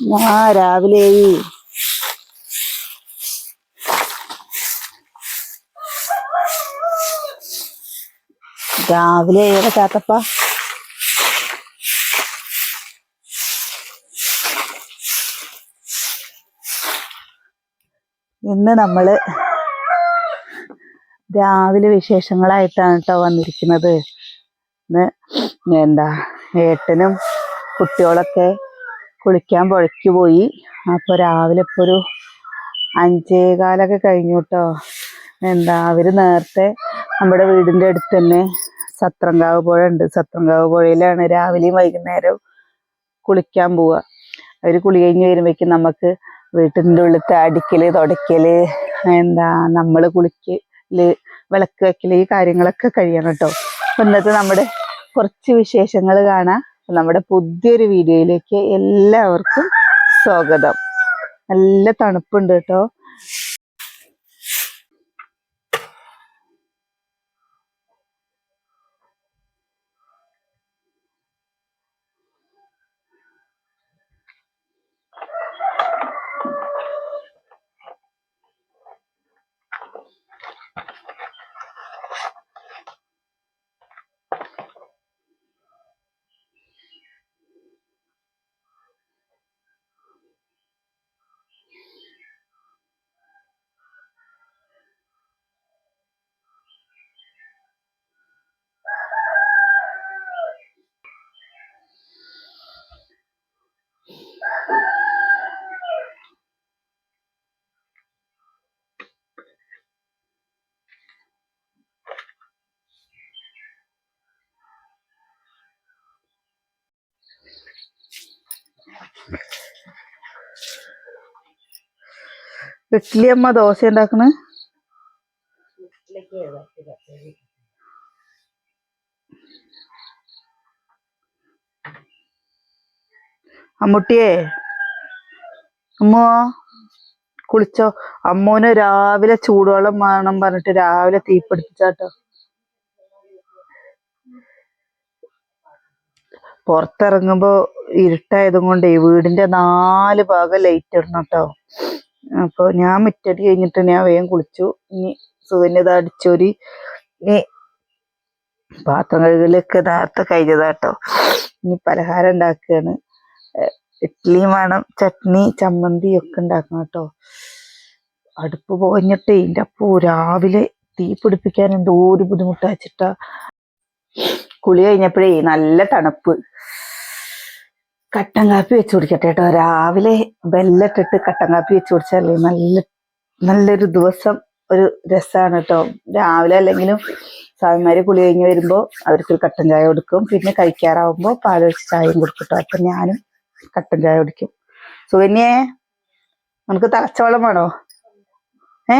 ആ രാവിലെ രാവിലെ ഏതാ ചാത്തപ്പ? ഇന്ന് നമ്മൾ രാവിലെ വിശേഷങ്ങളായിട്ടാണ് കേട്ടോ വന്നിരിക്കുന്നത് എന്താ ഏട്ടനും കുട്ടികളൊക്കെ കുളിക്കാൻ പുഴയ്ക്ക് പോയി. അപ്പൊ രാവിലെ ഇപ്പൊ ഒരു അഞ്ചേകാലൊക്കെ കഴിഞ്ഞു കേട്ടോ എന്താ അവർ നേരത്തെ നമ്മുടെ വീടിന്റെ അടുത്ത് തന്നെ സത്രങ്കാവ് പുഴ ഉണ്ട്. സത്രങ്കാവ് പുഴയിലാണ് രാവിലെയും വൈകുന്നേരവും കുളിക്കാൻ പോവുക. അവർ കുളി കഴിഞ്ഞ് വരുമ്പോഴേക്കും നമുക്ക് വീട്ടിന്റെ ഉള്ളിൽ അടിക്കൽ തുടയ്ക്കൽ എന്താ നമ്മൾ കുളിക്കൽ വിളക്ക് വയ്ക്കൽ ഈ കാര്യങ്ങളൊക്കെ കഴിയണം കേട്ടോ ഇന്നത്തെ നമ്മുടെ കുറച്ച് വിശേഷങ്ങൾ കാണാം. നമ്മുടെ പുതിയൊരു വീഡിയോയിലേക്ക് എല്ലാവർക്കും സ്വാഗതം. നല്ല തണുപ്പുണ്ട് കേട്ടോ. ഇഡ്ഡലി അമ്മ ദോശ ഉണ്ടാക്കണ? അമ്മുട്ടിയേ അമ്മോ കുളിച്ചോ. അമ്മൂന് രാവിലെ ചൂടുവെള്ളം വേണം പറഞ്ഞിട്ട് രാവിലെ തീപിടിപ്പിച്ചാട്ടോ പുറത്തിറങ്ങുമ്പോ ഇരുട്ടായതും കൊണ്ടേ വീടിന്റെ നാല് ഭാഗം ലൈറ്റ് ഇടണം കേട്ടോ അപ്പൊ ഞാൻ മുറ്റടി കഴിഞ്ഞിട്ട് ഞാൻ വേഗം കുളിച്ചു. ഇനി സുഖന്യത അടിച്ചോരി. ഇനി പാത്രം കഴുകലൊക്കെ നേരത്തെ കഴിഞ്ഞതാട്ടോ. ഇനി പലഹാരം ഉണ്ടാക്കുകയാണ്. ഇഡ്ഡലിയും വേണം ചട്നി ചമ്മന്തി ഒക്കെ ഉണ്ടാക്കണം കേട്ടോ. അടുപ്പ് പോഞ്ഞിട്ട് ഇതിന്റെ അപ്പോ രാവിലെ തീ പിടിപ്പിക്കാൻ എന്തോ ഒരു ബുദ്ധിമുട്ടാച്ചിട്ടാ കുളി കഴിഞ്ഞപ്പോഴേ നല്ല തണുപ്പ്. കട്ടൻ കാപ്പി വെച്ച് കുടിക്കട്ടെ കേട്ടോ. രാവിലെ ബെല്ലട്ടിട്ട് കട്ടൻ കാപ്പി വെച്ച് കുടിച്ചാലേ നല്ല നല്ലൊരു ദിവസം ഒരു രസമാണ് കേട്ടോ. രാവിലെ അല്ലെങ്കിലും സ്വാമിമാര് കുളി കഴിഞ്ഞ് വരുമ്പോൾ അവർക്കൊരു കട്ടൻ ചായ കൊടുക്കും. പിന്നെ കഴിക്കാറാവുമ്പോൾ പാൽ വെച്ച് ചായയും കൊടുക്കും കേട്ടോ. അപ്പം ഞാനും കട്ടൻ ചായ കുടിക്കും. സുകന്യേ നമുക്ക് തിളച്ച വെള്ളം വേണോ ഏ?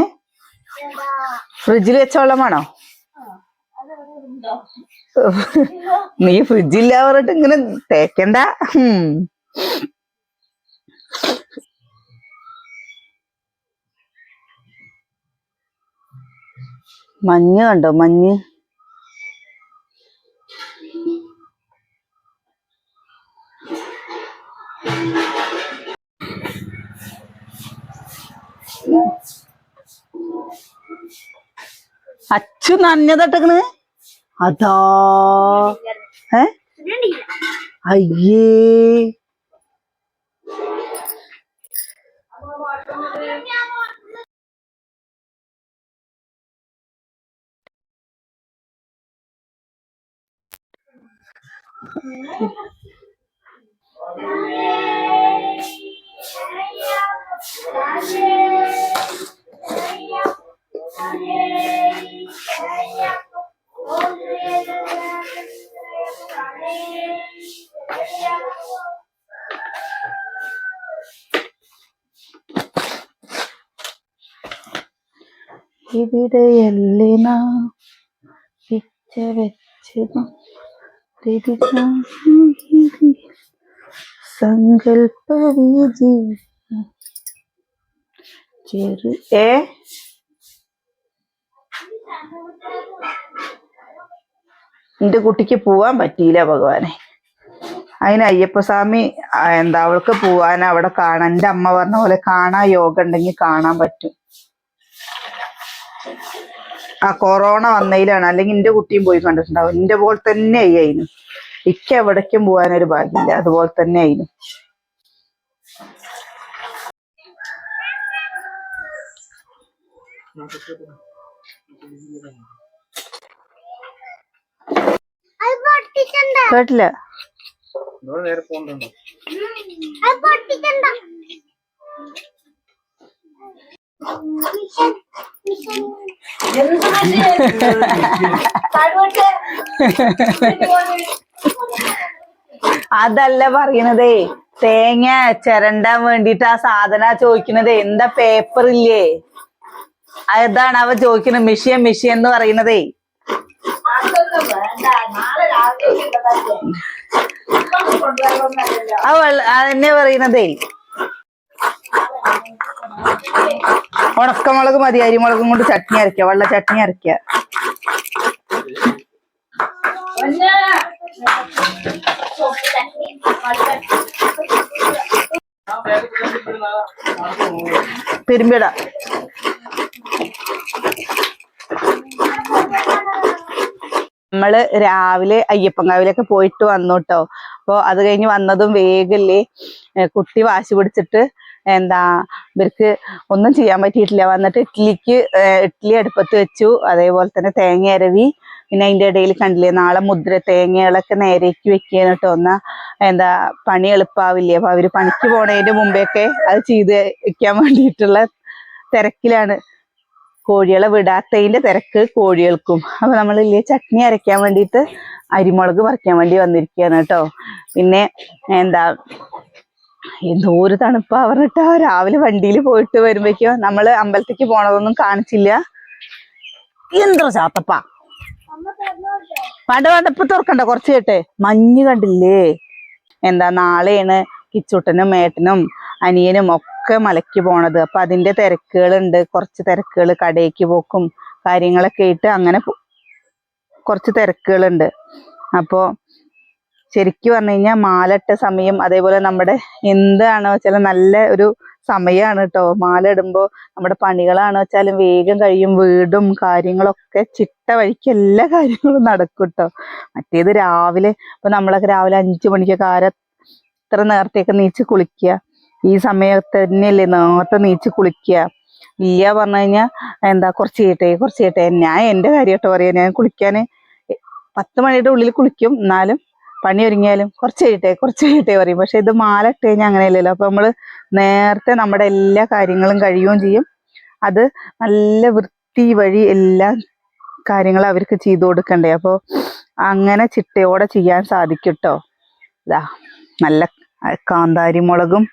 ഫ്രിഡ്ജിൽ വെച്ച വെള്ളം വേണോ നീ ഫ്രിഡ്ജില്ല പറഞ്ഞിട്ട് ഇങ്ങനെ തേക്കണ്ട. മഞ്ഞ് കണ്ടോ? മഞ്ഞ്. അച്ചു നനഞ്ഞതട്ടക്കണ് അതാ ഏ അയ്യേ ഇവിടെയല്ലേ നാം പിച്ച വെച്ചതും സങ്കൽപ്പ ചെറു ഏ? എന്റെ കുട്ടിക്ക് പോവാൻ പറ്റിയില്ല ഭഗവാനെ. അതിന് അയ്യപ്പസ്വാമി എന്താ അവൾക്ക് പോവാൻ അവിടെ കാണാൻ എന്റെ അമ്മ പറഞ്ഞ പോലെ കാണാൻ യോഗ ഉണ്ടെങ്കിൽ കാണാൻ പറ്റും. ആ കൊറോണ വന്നതിലാണ് അല്ലെങ്കിൽ എന്റെ കുട്ടിയും പോയി കണ്ടിട്ടുണ്ടാവും. എന്റെ പോലെ തന്നെ ആയി അതിന് ഇക്ക് എവിടേക്കും പോകാനൊരു ഭാഗ്യമില്ല. അതുപോലെ തന്നെ ആയിരുന്നു കേട്ടില്ല. നേരെ പോകണ്ടോ? അതല്ല പറയണതേ. തേങ്ങ ചിരണ്ടാൻ വേണ്ടിട്ട് ആ സാധന ചോദിക്കണത്. എന്താ പേപ്പർ ഇല്ലേ? അതാണ് അവ ചോദിക്കുന്നത് മിഷ്യൻ മിഷ്യൻ എന്ന് പറയുന്നതേ ആ വെള്ള അതെന്നെ പറയുന്നതേ ഉണക്കമുളക് മതി അരിമുളകും കൊണ്ട് ചട്നി അരയ്ക്ക വെള്ള ചട്നി അരയ്ക്ക തിരുമ്പിട നമ്മൾ രാവിലെ അയ്യപ്പൻകാവിലൊക്കെ പോയിട്ട് വന്നു കേട്ടോ. അപ്പൊ അത് കഴിഞ്ഞ് വന്നതും വേഗല്ലേ കുട്ടി വാശി പിടിച്ചിട്ട് എന്താ ഇവർക്ക് ഒന്നും ചെയ്യാൻ പറ്റിയിട്ടില്ല. വന്നിട്ട് ഇഡ്ഡലിക്ക് ഇഡ്ഡലി അടുപ്പത്ത് വെച്ചു. അതേപോലെ തന്നെ തേങ്ങ അരവി. പിന്നെ അതിന്റെ ഇടയിൽ കണ്ടില്ലേ നാളെ മുദ്ര തേങ്ങകളൊക്കെ നേരേക്ക് വെക്കുകയാണ് എന്നാ എന്താ പണി എളുപ്പാവില്ലേ? അപ്പൊ അവർ പണിക്ക് പോണതിന്റെ മുമ്പേയൊക്കെ അത് ചെയ്ത് വെക്കാൻ വേണ്ടിയിട്ടുള്ള തിരക്കിലാണ്. കോഴികളെ വിടാത്തതിന്റെ തിരക്ക് കോഴികൾക്കും. അപ്പൊ നമ്മളില്ലേ ചട്നി അരയ്ക്കാൻ വേണ്ടിയിട്ട് അരിമുളക് പറിക്കാൻ വേണ്ടി വന്നിരിക്കുകയാണ് കേട്ടോ പിന്നെ എന്താ എന്തോ ഒരു തണുപ്പാ പറഞ്ഞിട്ടാ. രാവിലെ വണ്ടിയിൽ പോയിട്ട് വരുമ്പോഴേക്കോ നമ്മൾ അമ്പലത്തേക്ക് പോണതൊന്നും കാണിച്ചില്ല. എന്തോ ചാത്തപ്പ. വേണ്ട വേണ്ട തുറക്കണ്ട കുറച്ച് കേട്ടെ. മഞ്ഞ് കണ്ടില്ലേ? എന്താ നാളെയാണ് കിച്ചൂട്ടനും മേട്ടനും അനിയനും ഒക്കെ മലയ്ക്ക് പോണത്. അപ്പൊ അതിന്റെ തിരക്കുകളുണ്ട്. കുറച്ച് തിരക്കുകൾ കടയ്ക്ക് പോക്കും കാര്യങ്ങളൊക്കെ ആയിട്ട് അങ്ങനെ കുറച്ച് തിരക്കുകളുണ്ട്. അപ്പോ ശരിക്കും പറഞ്ഞു കഴിഞ്ഞാൽ മാലട്ട സമയം അതേപോലെ നമ്മുടെ എന്താണോ വെച്ചാൽ നല്ല ഒരു സമയമാണ് കേട്ടോ മാല ഇടുമ്പോൾ നമ്മുടെ പണികളാണോ വെച്ചാലും വേഗം കഴിയും. വീടും കാര്യങ്ങളൊക്കെ ചിട്ട വഴിക്ക് എല്ലാ കാര്യങ്ങളും നടക്കും കേട്ടോ മറ്റേത് രാവിലെ ഇപ്പൊ നമ്മളൊക്കെ രാവിലെ അഞ്ചു മണിക്കൊക്കെ ആര ഇത്ര നേരത്തെയൊക്കെ നീച്ച് കുളിക്കുക ഈ സമയത്ത് തന്നെയല്ലേ നേരത്തെ നീച്ച് കുളിക്കുക ഇല്ല പറഞ്ഞു കഴിഞ്ഞാൽ എന്താ കുറച്ച് ചെയ്യട്ടെ കുറച്ച് ചെയ്യട്ടെ ഞാൻ എന്റെ കാര്യമായിട്ട് പറയാം. ഞാൻ കുളിക്കാൻ പത്ത് മണിയുടെ ഉള്ളിൽ കുളിക്കും. എന്നാലും പണി ഒരുങ്ങിയാലും കുറച്ച് കഴിയട്ടെ കുറച്ച് കഴിയട്ടെ പറയും. പക്ഷെ ഇത് മാല ഇട്ട് കഴിഞ്ഞാൽ അങ്ങനെയല്ലല്ലോ. അപ്പൊ നമ്മൾ നേരത്തെ നമ്മുടെ എല്ലാ കാര്യങ്ങളും കഴിയുകയും ചെയ്യും. അത് നല്ല വൃത്തി വഴി എല്ലാ കാര്യങ്ങളും അവർക്ക് ചെയ്തു കൊടുക്കണ്ടേ. അപ്പോൾ അങ്ങനെ ചിട്ടയോടെ ചെയ്യാൻ സാധിക്കും കേട്ടോ ഇതാ നല്ല കാന്താരി മുളകും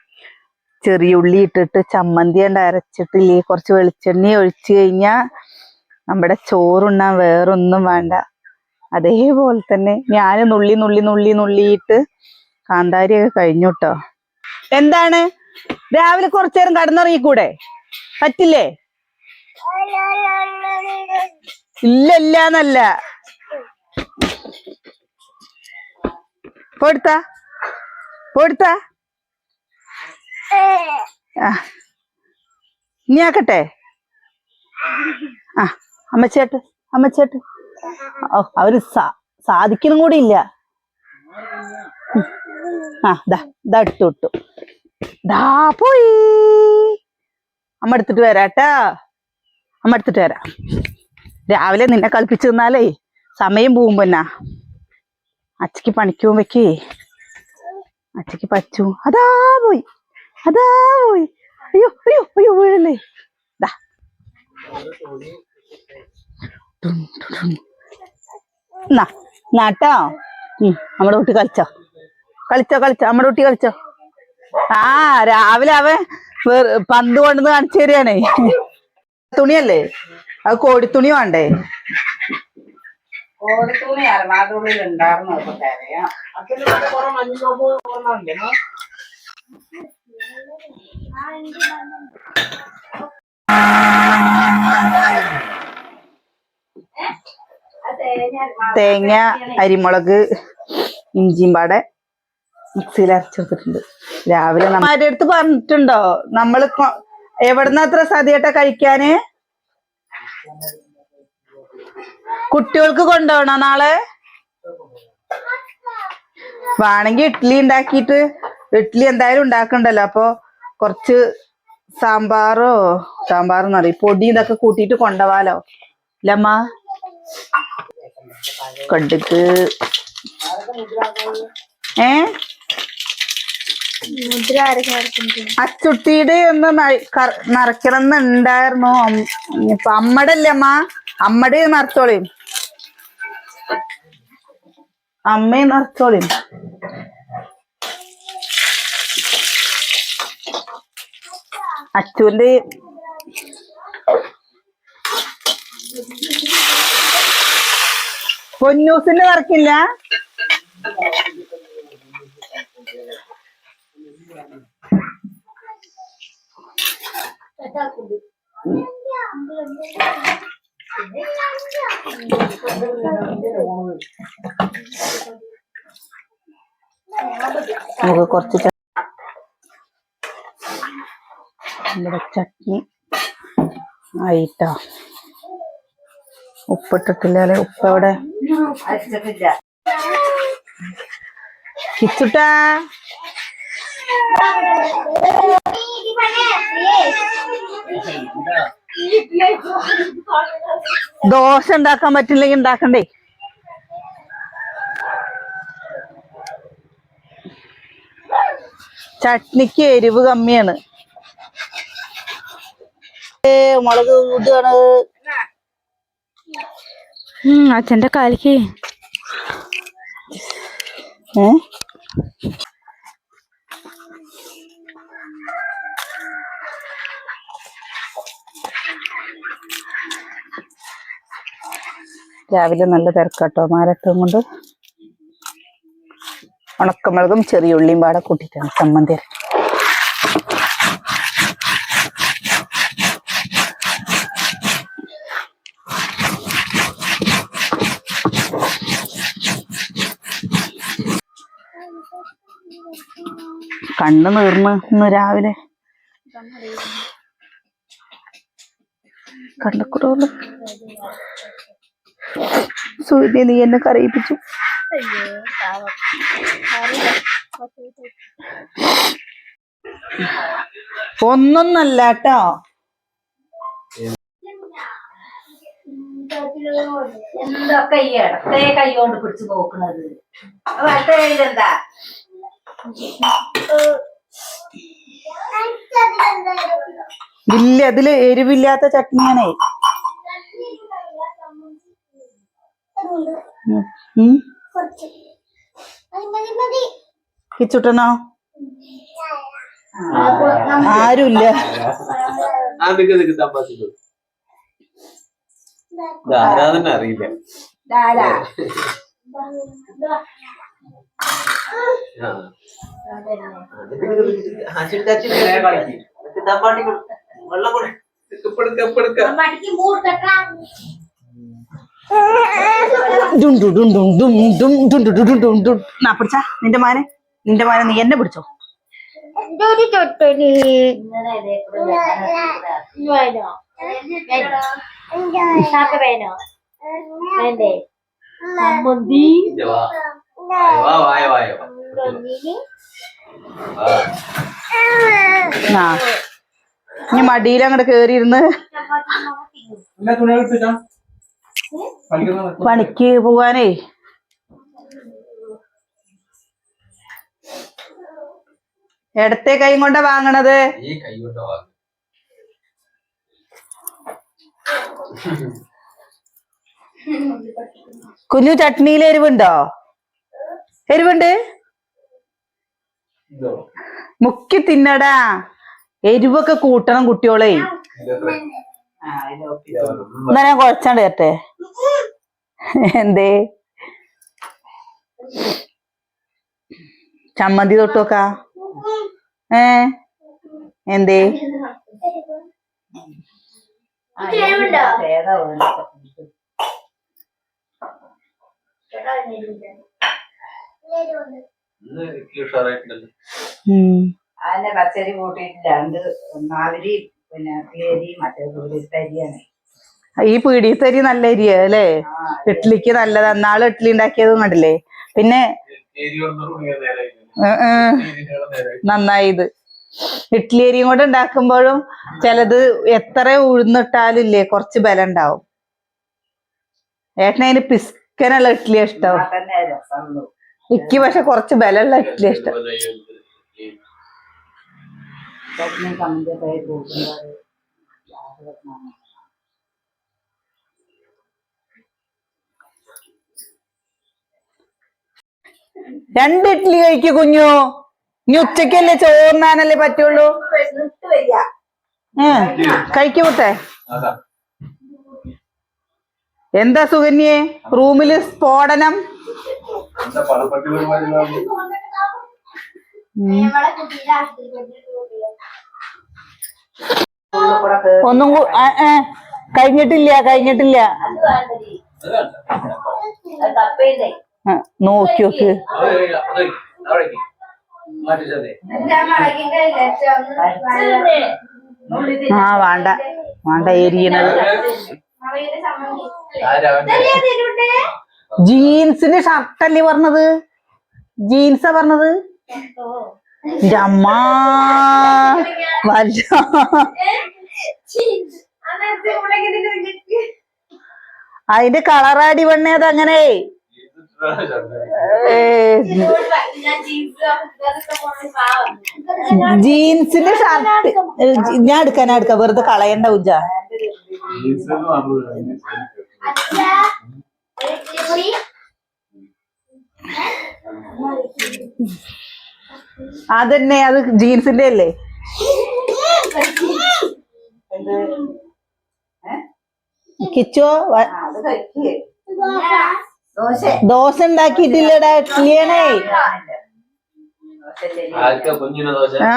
ചെറിയ ഉള്ളി ഇട്ടിട്ട് ചമ്മന്തി കണ്ട് അരച്ചിട്ടില്ലേ കുറച്ച് വെളിച്ചെണ്ണ ഒഴിച്ചു കഴിഞ്ഞാൽ നമ്മുടെ ചോറുണ്ണാൻ വേറൊന്നും വേണ്ട. അതേപോലെ തന്നെ ഞാൻ നുള്ളി നുള്ളി നുള്ളി നുള്ളിയിട്ട് കാന്താരിയൊക്കെ കഴിഞ്ഞു കേട്ടോ എന്താണ്? രാവിലെ കുറച്ചു നേരം കടന്നിറങ്ങിക്കൂടെ? പറ്റില്ലേ? ഇല്ല ഇല്ല എന്നല്ല പോടുത്ത പോടുത്ത ഇനി ആക്കട്ടെ? ആ അമ്മച്ചേട്ട് അമ്മച്ചേട്ട് അവർ സാധിക്കണം കൂടി ഇല്ല. ആ ദാ ദാ ഇട്ടു ദാ പോയി. അമ്മ എടുത്തിട്ട് വരാട്ടാ. അമ്മ എടുത്തിട്ട് വരാം. രാവിലെ നിന്നെ കളിപ്പിച്ചു തന്നാലേ സമയം പോവും പിന്നെ. അച്ചക്ക് പണിക്ക് പോകുമ്പോഴേക്കേ അച്ചക്ക് പച്ചു അതാ പോയി. അതാ പോയി. അയ്യോ അയ്യോ അയ്യോ വീഴല്ലേ. ദാ. നാട്ടോ? നമ്മുടെ കുട്ടി കളിച്ചോ. കളിച്ചോ കളിച്ചോ നമ്മുടെ കുട്ടി കളിച്ചോ. ആ രാവിലെ അവൻ പന്ത് കൊണ്ടുവന്ന് കാണിച്ചു തരികയാണേ. തുണിയല്ലേ? അത് കോടിത്തുണി വേണ്ടേ? കോടിത്തുണി അലമാരുടെ ഉള്ളിൽ ഉണ്ടായിരുന്നു ഇപ്പൊ തിരയാം അതിന് കുറെ മഞ്ഞ ചോപ്പ് പറഞ്ഞില്ലേ തേങ്ങ അരിമുളക് ഇഞ്ചിയും പാടെ മിക്സിയിൽ അരച്ചെടുത്തിട്ടുണ്ട് രാവിലെ നമ്മുടെ അടുത്ത് പറഞ്ഞിട്ടുണ്ടോ? നമ്മൾ കൊ- എവിടുന്ന അത്ര സദ്യട്ട കഴിക്കാന്? കുട്ടികൾക്ക് കൊണ്ടുപോകണോ നാളെ? വേണമെങ്കി ഇഡ്ഡലി ഉണ്ടാക്കിയിട്ട് ഇഡ്ഡലി എന്തായാലും ഉണ്ടാക്കണ്ടല്ലോ. അപ്പൊ കുറച്ച് സാമ്പാറോ സാമ്പാറെന്നറിയ പൊടി ഇതൊക്കെ കൂട്ടിയിട്ട് കൊണ്ടുപോവാലോ? ഇല്ലമ്മ കടുക്ക് ഏ? അച്ചുട്ടിയുടെ ഒന്ന് നിറയ്ക്കണമെന്നുണ്ടായിരുന്നു. ഇപ്പൊ അമ്മടെ അല്ലേ അമ്മ? അമ്മടെ നിറച്ചോളിയും അമ്മയെ നിറച്ചോളിയും അച്ചുവിന്റെ പൊന്നൂസിന്റെ വർക്കില്ല? നമുക്ക് കുറച്ച് നമ്മുടെ ചട്നി. ആയിട്ടോ. ഉപ്പിട്ടിട്ടില്ലേ ഉപ്പ് അവിടെ കിച്ചുട്ടാ. ദോശ ഉണ്ടാക്കാൻ പറ്റില്ലെങ്കിൽ ഉണ്ടാക്കണ്ടേ? ചട്നിക്ക് എരിവ് കമ്മിയാണ്. മുളക് കൂട്ടുകയാണ് അച്ഛന്റെ കാലിക്ക്. രാവിലെ നല്ല തിരക്കാട്ടോ മാരട്ടും കൊണ്ട്. ഉണക്കമുളകും ചെറിയ ഉള്ളിയും പാടെ കൂട്ടിയിട്ടാണ് ചമ്മന്തി. കണ്ണ് നീർന്ന് ഇന്ന് രാവിലെ. കണ്ണക്കുറവുള്ള സൂര്യ നീ എന്നെ കറിയിപ്പിച്ചു ഒന്നൊന്നല്ല കേട്ടോ എന്തൊക്കെ കൈ കൊണ്ട് പിടിച്ചു നോക്കുന്നത് വലത്തെ കയ്യിലെന്താ ഇല്ല അതിൽ എരിവില്ലാത്ത ചട്നിയാണേ. കിച്ചുട്ടനോ? ആരുമില്ല അറിയില്ല. നാ പിടിച്ച നിന്റെ മാനെ നിന്റെ മാനെ നീ എന്നെ പിടിച്ചോ വേണോ ചമ്മന്തി ഇനി മടിയിൽ അങ്ങോട്ട് കേറിയിരുന്ന് പണിക്ക് പോവാനേ. എടത്തെ കൈ കൊണ്ട വാങ്ങണത്. ഈ കുഞ്ഞു ചട്നിയിൽ എരിവുണ്ടോ? എരിവുണ്ട്? ഇതോ? മുക്കി തിന്നടാ. എരിവൊക്കെ കൂട്ടണം കുട്ടിയോളെ. എന്നാ ഞാൻ കുഴച്ചാണ്ട് കേട്ടെ എന്തേ? ചമ്മന്തി തൊട്ട് നോക്കാ. ഏ? എന്തേ? അതിന്റെ പച്ചരി കൂട്ടിയിട്ടില്ല. അത് മാതിരി പിന്നെ പേരി മറ്റേ ഈ പീടി തരി നല്ല അരിയാ അല്ലേ? ഇഡ്ലിക്ക് നല്ലത്. അന്നാൾ ഇഡ്ലി ഉണ്ടാക്കിയത് കണ്ടില്ലേ? പിന്നെ നന്നായി ഇത് ഇഡ്ലി അരിയും കൂടെ ഉണ്ടാക്കുമ്പോഴും ചിലത് എത്ര ഉഴുന്നിട്ടാലും ഇല്ലേ കുറച്ച് ബലം ഉണ്ടാവും. ഏട്ടനതിന് പിസ് പിസ്കനുള്ള ഇഡ്ഡലി ഇഷ്ടം. ഇക്ക് എനിക്ക് പക്ഷെ കുറച്ച് ബലമുള്ള ഇഡ്ഡലി ഇഷ്ടം. രണ്ട് ഇഡ്ഡലി കഴിക്കു കുഞ്ഞു. ഇനി ഉച്ചക്കല്ലേ ചോറിനാനല്ലേ പറ്റുള്ളൂ? ഏ കഴിക്കുമുട്ടെ അതാ. എന്താ സുകന്യെ? റൂമിൽ സ്ഫോടനം. ഒന്നും കഴിഞ്ഞിട്ടില്ല കഴിഞ്ഞിട്ടില്ല. നോക്കി നോക്ക്. ആ വേണ്ട വേണ്ട എരിയണത് ജീൻസിന്റെ ഷർട്ടല്ലേ പറഞ്ഞത്? ജീൻസാ പറഞ്ഞത്? അമ്മ. അതിന്റെ കളറാടി പെണ്ണേ അതങ്ങനെ. ഇതിട്ടിട്ടാണ് ഞാൻ ജീൻസ് ജീൻസിന്റെ ഷർട്ട്. ഞാൻ എടുക്കാൻ ഞാൻ എടുക്കാം. വെറുതെ കളയണ്ട ഉജ അതന്നെ അത് ജീൻസിന്റെ അല്ലേ? കിച്ചോ ദോശ ദോശ ഉണ്ടാക്കിയിട്ടില്ലടാ ക്ലിയണേ ആ.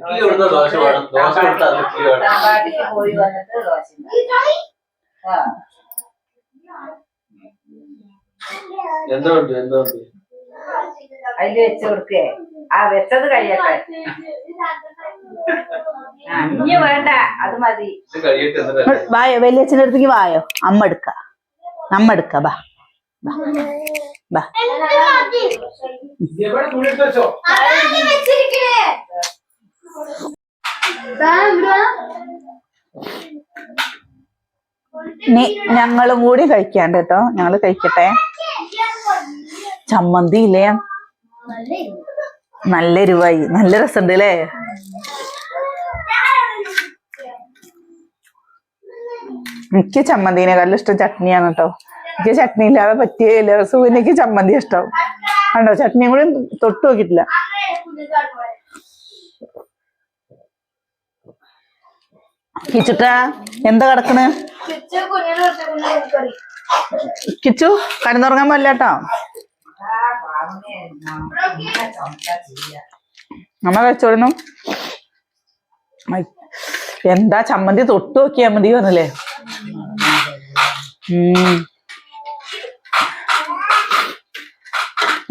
ഇഡ്ഡലി ദോശ വേണം. ദോശ കൊടുത്താൽ അത് ഇഡ്ഡലി വേണം തമ്പാട്ടിക്ക് പോയി വന്നിട്ട് ദോശ ആ. എന്തുകൊണ്ട്? എന്തുകൊണ്ട്? അതിൽ വെച്ച് കൊടുക്കേ. ആ വെച്ചത് കഴിയട്ടെ. ആ, ഇനി വേണ്ട. അത് മതി. ഇത് കഴിയിട്ട് എന്തിനാ വായോ? വലിയച്ഛന്റെ അടുത്തേക്ക് വായോ? അമ്മ എടുക്ക. അമ്മ എടുക്ക. ബാ. ബാ. ബാ. എവിടെ തുണിയിട്ട് വെച്ചോ? ഞങ്ങളും കൂടി കഴിക്കാണ്ട് കേട്ടോ. ഞങ്ങൾ കഴിക്കട്ടെ. ചമ്മന്തി ഇല്ലേ നല്ല എരിവായി. നല്ല രസമുണ്ട് അല്ലേ എനിക്ക് ചമ്മന്തിനെക്കാളും ഇഷ്ടം ചട്നിയാണ് കേട്ടോ എനിക്ക് ചട്നി ഇല്ലാതെ പറ്റിയില്ല എനിക്ക് ചമ്മന്തി ഇഷ്ടം. കണ്ടോ? ചട്നിയും കൂടി തൊട്ട് നോക്കിയിട്ടില്ല. കിച്ചുട്ടാ എന്താ കിടക്കണ്? കിച്ചു കടന്നുറങ്ങാൻ പറ്റില്ല കേട്ടോ ആ പാവനെ നമ്മ കഴിച്ചോടുന്നു എന്താ ചമ്മന്തി തൊട്ട് നോക്കിയാ മതി വന്നല്ലേ.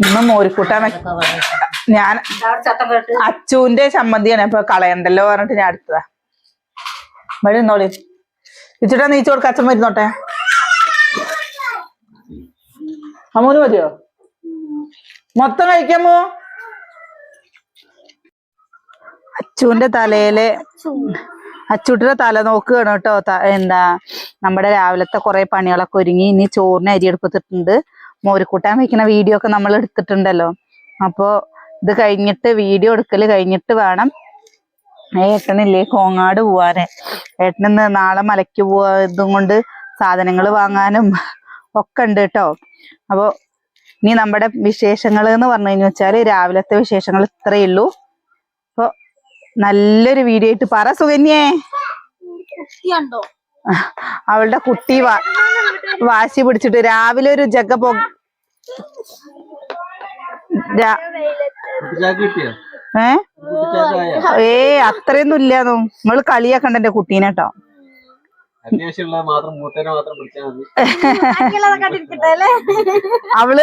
ഇന്ന് മോരിക്കൂട്ടാൻ ഞാൻ അച്ചുവിന്റെ ചമ്മന്തിയാണ് ഇപ്പൊ കളയണ്ടല്ലോ പറഞ്ഞിട്ട് ഞാൻ എടുത്തതാ. വഴി നിന്നോളി ഇച്ചിട്ടാ നീച്ചു കൊടുക്ക അച്ഛൻ വരുന്നോട്ടെ. അമ്മൂന് മതിയോ? മൊത്തം കഴിക്കാമോ അച്ചുവിന്റെ തലയിൽ അച്ചൂട്ടിയുടെ തല നോക്കുകയാണ് കേട്ടോ. എന്താ നമ്മുടെ രാവിലത്തെ കുറെ പണികളൊക്കെ ഒരുങ്ങി ഇനി ചോറിന് അരി എടുത്തിട്ടുണ്ട് മോരിക്കൂട്ടാൻ വെക്കുന്ന വീഡിയോ ഒക്കെ നമ്മൾ എടുത്തിട്ടുണ്ടല്ലോ. അപ്പോ ഇത് കഴിഞ്ഞിട്ട് വീഡിയോ എടുക്കൽ കഴിഞ്ഞിട്ട് വേണം. ഏട്ടനില്ലേ കോങ്ങാട് പോവാന് ഏട്ടനിന്ന് നാളെ മലയ്ക്ക് പോവാതും കൊണ്ട് സാധനങ്ങൾ വാങ്ങാനും ഒക്കെ ഉണ്ട് കേട്ടോ അപ്പോ ഇനി നമ്മുടെ വിശേഷങ്ങൾ എന്ന് പറഞ്ഞു കഴിഞ്ഞു വെച്ചാൽ രാവിലത്തെ വിശേഷങ്ങൾ ഇത്രയേ ഉള്ളൂ. അപ്പൊ നല്ലൊരു വീഡിയോ ആയിട്ട് പറ സുകന്യേ. അവളുടെ കുട്ടി വാ വാശി പിടിച്ചിട്ട് രാവിലെ ഒരു ജഗ പോ ഏ? ഏ അത്രയൊന്നും ഇല്ലാന്നു നിങ്ങൾ കളിയാക്കണ്ട എന്റെ കുട്ടീനെ കേട്ടോ മാത്രം മൂത്തേനെ മാത്രം പിടിച്ചാൽ മതി. അവൾ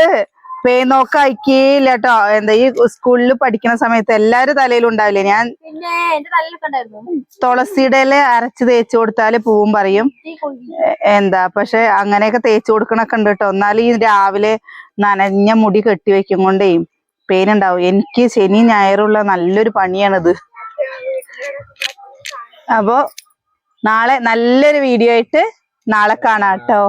പേ നോക്ക കേട്ടോ എന്താ ഈ സ്കൂളിൽ പഠിക്കുന്ന സമയത്ത് എല്ലാരും തലയിലും ഉണ്ടാവില്ലേ? ഞാൻ തുളസിയുടെ ഇല അരച്ച് തേച്ചു കൊടുത്താൽ പൂവും പറയും. എന്താ പക്ഷെ അങ്ങനെയൊക്കെ തേച്ചു കൊടുക്കണൊക്കെ ഉണ്ട് കേട്ടോ എന്നാലും ഈ രാവിലെ നനഞ്ഞ മുടി കെട്ടി വെക്കും കൊണ്ടേ ഉണ്ടാവും എനിക്ക് ശനി ഞായറുള്ള നല്ലൊരു പണിയാണിത്. അപ്പോ നാളെ നല്ലൊരു വീഡിയോ ആയിട്ട് നാളെ കാണാം കേട്ടോ.